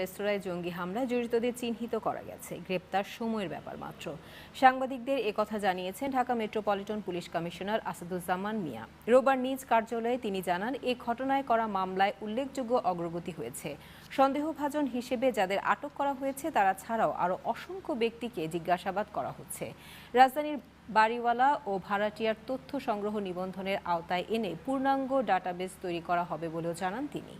রেস্তোরাঁয় জঙ্গি হামলায় জড়িতদের চিহ্নিত করা গেছে। গ্রেপ্তার সময়ের ব্যাপার মাত্র। সাংবাদিকদের একথা জানিয়েছেন Dhaka metropolitan police commissioner Asaduzzaman Mia. রোববার নিজ কার্যালয়ে তিনি জানান, এ ঘটনায় করা মামলায় উল্লেখযোগ্য অগ্রগতি হয়েছে। সন্দেহভাজন হিসেবে যাদের আটক করা হয়েছে, তারা ছাড়াও আরও অসংখ্য ব্যক্তিকে জিজ্ঞাসাবাদ করা হচ্ছে। রাজধানীর বাড়িওয়ালা ও ভাড়াটিয়ার তথ্য সংগ্রহ নিবন্ধনের আওতায় এনে পূর্ণাঙ্গ ডাটাবেস তৈরি করা হবে বলেও জানান তিনি।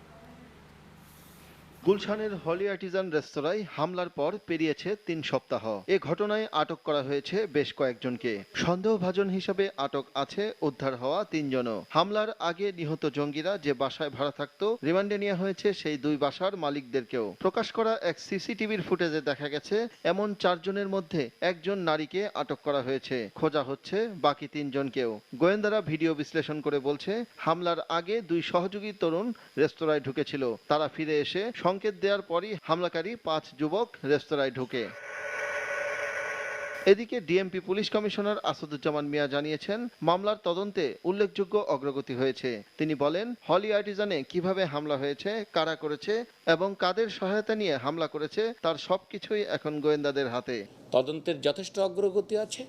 গুলশানের হলি আর্টিজান রেস্তোরাঁয় হামলার পর পেরিয়েছে তিন সপ্তাহ। এ ঘটনায় আটক করা হয়েছে বেশ কয়েকজনকে। সন্দেহভাজন হিসাবে আটক আছে উদ্ধার হওয়া তিনজনও। হামলার আগে নিহত জঙ্গিরা যে বাসায় ভাড়া থাকত, রিমান্ডে নেওয়া হয়েছে সেই দুই বাসার মালিকদেরকেও। প্রকাশ করা এক সিসিটিভির ফুটেজে দেখা গেছে, এমন চারজনের মধ্যে একজন নারীকে আটক করা হয়েছে। খোঁজা হচ্ছে বাকি তিনজনকেও। গোয়েন্দারা ভিডিও বিশ্লেষণ করে বলছে, হামলার আগে দুই সহযোগী তরুণ রেস্তোরাঁয় ঢুকেছিল। তারা ফিরে এসে সংকেত দেওয়ার পরই হামলাকারী পাঁচ যুবক রেস্তোরাঁয় ঢুকে। এদিকে DMP police commissioner Asaduzzaman Mia জানিয়েছেন, মামলার তদন্তে উল্লেখযোগ্য অগ্রগতি হয়েছে। তিনি বলেন, হলি আর্টিজানে কীভাবে হামলা হয়েছে, কারা করেছে এবং কাদের সহায়তা নিয়ে হামলা করেছে, তার সবকিছুই এখন গোয়েন্দাদের হাতে। তদন্তের যথেষ্ট অগ্রগতি আছে।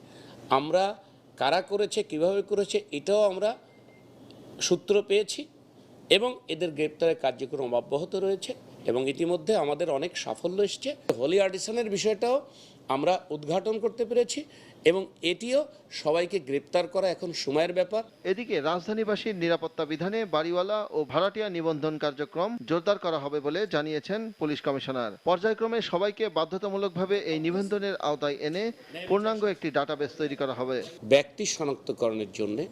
আমরা কারা করেছে, কীভাবে করেছে, এটাও আমরা সূত্র পেয়েছি এবং এদের গ্রেপ্তারের কার্যক্রম অব্যাহত রয়েছে। এবং ইতিমধ্যে আমাদের অনেক সাফল্য এসছে। হোলি আর্টিসানের বিষয়টাও আমরা উদ্ঘাটন করতে পেরেছি এবং এটিও সবাইকে গ্রেপ্তার করা এখন সময়ের ব্যাপার। এদিকে রাজধানীবাসীর নিরাপত্তা বিধানে বাড়িওয়ালা ও ভাড়াটিয়া নিবন্ধন কার্যক্রম জোরদার করা হবে বলে জানিয়েছেন পুলিশ কমিশনার। পর্যায়ক্রমে সবাইকে বাধ্যতামূলকভাবে এই নিবন্ধনের আওতায় এনে পূর্ণাঙ্গ একটি ডাটাবেস তৈরি করা হবে। ব্যক্তি শনাক্তকরণের জন্যে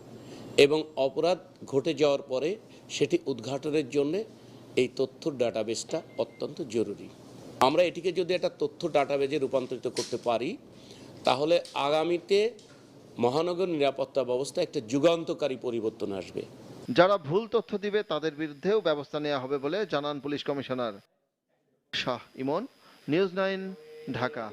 এবং অপরাধ ঘটে যাওয়ার পরে সেটি উদ্ঘাটনের জন্যে এই তথ্য ডাটাবেসটা অত্যন্ত জরুরি। আমরা এটিকে যদি একটা তথ্য ডাটাবেজে রূপান্তরিত করতে পারি, তাহলে আগামীতে মহানগর নিরাপত্তা ব্যবস্থা একটা যুগান্তকারী পরিবর্তন আসবে। যারা ভুল তথ্য দিবে, তাদের বিরুদ্ধেও ব্যবস্থা নেওয়া হবে বলে জানান police commissioner Shah Emon. News nine, Dhaka.